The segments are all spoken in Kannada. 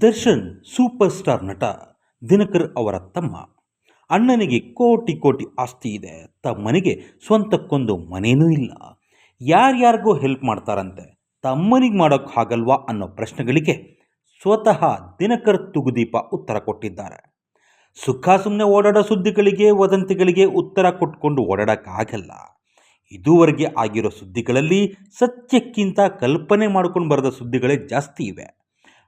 ದರ್ಶನ್ ಸೂಪರ್ ಸ್ಟಾರ್ ನಟ ದಿನಕರ್ ಅವರ ತಮ್ಮ. ಅಣ್ಣನಿಗೆ ಕೋಟಿ ಕೋಟಿ ಆಸ್ತಿ ಇದೆ. ತಮ್ಮನಿಗೆ ಸ್ವಂತಕ್ಕೊಂದು ಮನೇನೂ ಇಲ್ಲ. ಯಾರ್ಯಾರಿಗೋ ಹೆಲ್ಪ್ ಮಾಡ್ತಾರಂತೆ. ತಮ್ಮನಿಗೆ ಮಾಡೋಕ್ಕೆ ಆಗಲ್ವಾ ಅನ್ನೋ ಪ್ರಶ್ನೆಗಳಿಗೆ ಸ್ವತಃ ದಿನಕರ್ ತುಗುದೀಪ ಉತ್ತರ ಕೊಟ್ಟಿದ್ದಾರೆ. ಸುಖ ಸುಮ್ಮನೆ ಓಡಾಡೋ ಸುದ್ದಿಗಳಿಗೆ, ವದಂತಿಗಳಿಗೆ ಉತ್ತರ ಕೊಟ್ಕೊಂಡು ಓಡಾಡೋಕ್ಕಾಗಲ್ಲ. ಇದುವರೆಗೆ ಆಗಿರೋ ಸುದ್ದಿಗಳಲ್ಲಿ ಸತ್ಯಕ್ಕಿಂತ ಕಲ್ಪನೆ ಮಾಡ್ಕೊಂಡು ಬರೆದ ಸುದ್ದಿಗಳೇ ಜಾಸ್ತಿ ಇವೆ.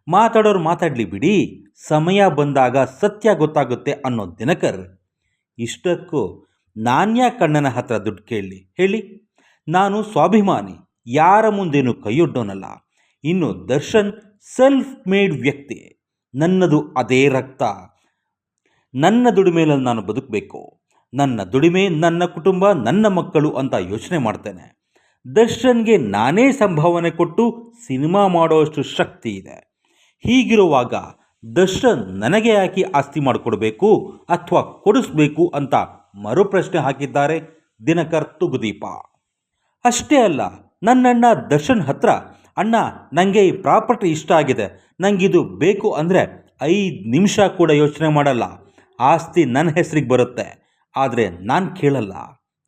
ಮಾತಾಡೋರು ಮಾತಾಡಲಿ ಬಿಡಿ. ಸಮಯ ಬಂದಾಗ ಸತ್ಯ ಗೊತ್ತಾಗುತ್ತೆ ಅನ್ನೋ ದಿನಕರ್. ಇಷ್ಟಕ್ಕೂ ನಾನ್ಯಾ ಕಣ್ಣನ ಹತ್ರ ದುಡ್ಡು ಕೇಳಲಿ. ಹೇಳಿ. ನಾನು ಸ್ವಾಭಿಮಾನಿ. ಯಾರ ಮುಂದೇನು ಕೈಯೊಡ್ಡೋನಲ್ಲ. ಇನ್ನು ದರ್ಶನ್ ಸೆಲ್ಫ್ ಮೇಡ್ ವ್ಯಕ್ತಿ. ನನ್ನದು ಅದೇ ರಕ್ತ. ನನ್ನ ದುಡಿಮೆಯಲ್ಲಿ ನಾನು ಬದುಕಬೇಕು. ನನ್ನ ದುಡಿಮೆ ನನ್ನ ಕುಟುಂಬ, ನನ್ನ ಮಕ್ಕಳು ಅಂತ ಯೋಚನೆ ಮಾಡ್ತೇನೆ. ದರ್ಶನ್ಗೆ ನಾನೇ ಸಂಭಾವನೆ ಕೊಟ್ಟು ಸಿನಿಮಾ ಮಾಡೋಷ್ಟು ಶಕ್ತಿ ಇದೆ. ಹೀಗಿರುವಾಗ ದರ್ಶನ್ ನನಗೆ ಯಾಕೆ ಆಸ್ತಿ ಮಾಡಿಕೊಡ್ಬೇಕು ಅಥವಾ ಕೊಡಿಸ್ಬೇಕು ಅಂತ ಮರುಪ್ರಶ್ನೆ ಹಾಕಿದ್ದಾರೆ ದಿನಕರ್ ತುಗುದೀಪ. ಅಷ್ಟೇ ಅಲ್ಲ, ನನ್ನಣ್ಣ ದರ್ಶನ್ ಹತ್ರ, ಅಣ್ಣ ನನಗೆ ಈ ಪ್ರಾಪರ್ಟಿ ಇಷ್ಟ ಆಗಿದೆ. ನನಗಿದು ಬೇಕು ಅಂದರೆ ಐದು ನಿಮಿಷ ಕೂಡ ಯೋಚನೆ ಮಾಡಲ್ಲ. ಆಸ್ತಿ ನನ್ನ ಹೆಸರಿಗೆ ಬರುತ್ತೆ. ಆದರೆ ನಾನು ಕೇಳಲ್ಲ.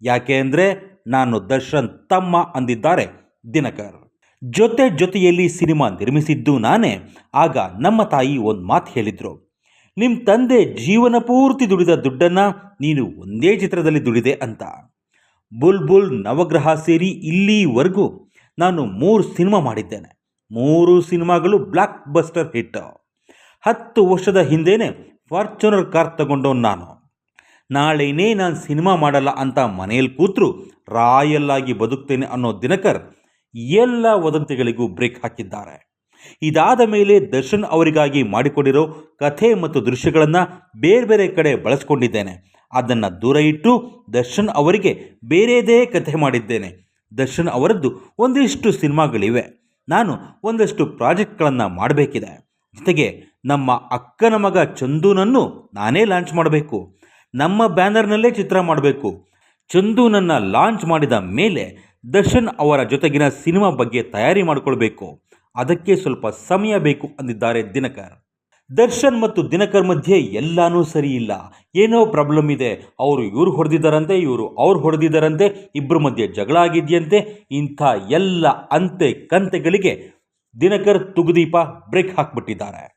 ಯಾಕೆ ಅಂದರೆ ನಾನು ದರ್ಶನ್ ತಮ್ಮ ಅಂದಿದ್ದಾರೆ ದಿನಕರ್. ಜೊತೆ ಜೊತೆಯಲ್ಲಿ ಸಿನಿಮಾ ನಿರ್ಮಿಸಿದ್ದು ನಾನೇ. ಆಗ ನಮ್ಮ ತಾಯಿ ಒಂದು ಮಾತು ಹೇಳಿದರು. ನಿಮ್ಮ ತಂದೆ ಜೀವನ ಪೂರ್ತಿ ದುಡಿದ ದುಡ್ಡನ್ನು ನೀನು ಒಂದೇ ಚಿತ್ರದಲ್ಲಿ ದುಡಿದೆ ಅಂತ. ಬುಲ್ ಬುಲ್ ನವಗ್ರಹ ಸೇರಿ ಇಲ್ಲಿವರೆಗೂ ನಾನು ಮೂರು ಸಿನಿಮಾ ಮಾಡಿದ್ದೇನೆ. ಮೂರು ಸಿನಿಮಾಗಳು ಬ್ಲಾಕ್ ಬಸ್ಟರ್ ಹಿಟ್. ಹತ್ತು ವರ್ಷದ ಹಿಂದೆಯೇ ಫಾರ್ಚುನರ್ ಕಾರ್ ತಗೊಂಡವನು ನಾನು. ನಾಳೆನೇ ನಾನು ಸಿನಿಮಾ ಮಾಡಲ್ಲ ಅಂತ ಮನೆಯಲ್ಲಿ ಕೂತರು ರಾಯಲ್ಲಾಗಿ ಬದುಕ್ತೇನೆ ಅನ್ನೋ ದಿನಕರ್ ಎಲ್ಲ ವದಂತಿಗಳಿಗೂ ಬ್ರೇಕ್ ಹಾಕಿದ್ದಾರೆ. ಇದಾದ ಮೇಲೆ ದರ್ಶನ್ ಅವರಿಗಾಗಿ ಮಾಡಿಕೊಂಡಿರೋ ಕಥೆ ಮತ್ತು ದೃಶ್ಯಗಳನ್ನು ಬೇರೆ ಬೇರೆ ಕಡೆ ಬಳಸ್ಕೊಂಡಿದ್ದೇನೆ. ಅದನ್ನು ದೂರ ಇಟ್ಟು ದರ್ಶನ್ ಅವರಿಗೆ ಬೇರೆದೇ ಕಥೆ ಮಾಡಿದ್ದೇನೆ. ದರ್ಶನ್ ಅವರದ್ದು ಒಂದಿಷ್ಟು ಸಿನಿಮಾಗಳಿವೆ. ನಾನು ಒಂದಷ್ಟು ಪ್ರಾಜೆಕ್ಟ್ಗಳನ್ನು ಮಾಡಬೇಕಿದೆ. ಜೊತೆಗೆ ನಮ್ಮ ಅಕ್ಕನ ಮಗ ಚಂದುನನ್ನು ನಾನೇ ಲಾಂಚ್ ಮಾಡಬೇಕು. ನಮ್ಮ ಬ್ಯಾನರ್ನಲ್ಲೇ ಚಿತ್ರ ಮಾಡಬೇಕು. ಚಂದುನನ್ನು ಲಾಂಚ್ ಮಾಡಿದ ಮೇಲೆ ದರ್ಶನ್ ಅವರ ಜೊತೆಗಿನ ಸಿನಿಮಾ ಬಗ್ಗೆ ತಯಾರಿ ಮಾಡಿಕೊಳ್ಬೇಕು. ಅದಕ್ಕೆ ಸ್ವಲ್ಪ ಸಮಯ ಬೇಕು ಅಂದಿದ್ದಾರೆ ದಿನಕರ್. ದರ್ಶನ್ ಮತ್ತು ದಿನಕರ್ ಮಧ್ಯೆ ಎಲ್ಲಾನೂ ಸರಿ ಇಲ್ಲ. ಏನೋ ಪ್ರಾಬ್ಲಮ್ ಇದೆ. ಅವರು ಇವರು ಹೊಡೆದಿದ್ದಾರಂತೆ ಇವರು ಅವ್ರು ಹೊಡೆದಿದ್ದಾರಂತೆ ಇಬ್ಬರ ಮಧ್ಯೆ ಜಗಳ ಆಗಿದೆಯಂತೆ. ಇಂಥ ಎಲ್ಲ ಅಂತೆ ಕಂತೆಗಳಿಗೆ ದಿನಕರ್ ತುಗುದೀಪ ಬ್ರೇಕ್ ಹಾಕ್ಬಿಟ್ಟಿದ್ದಾರೆ.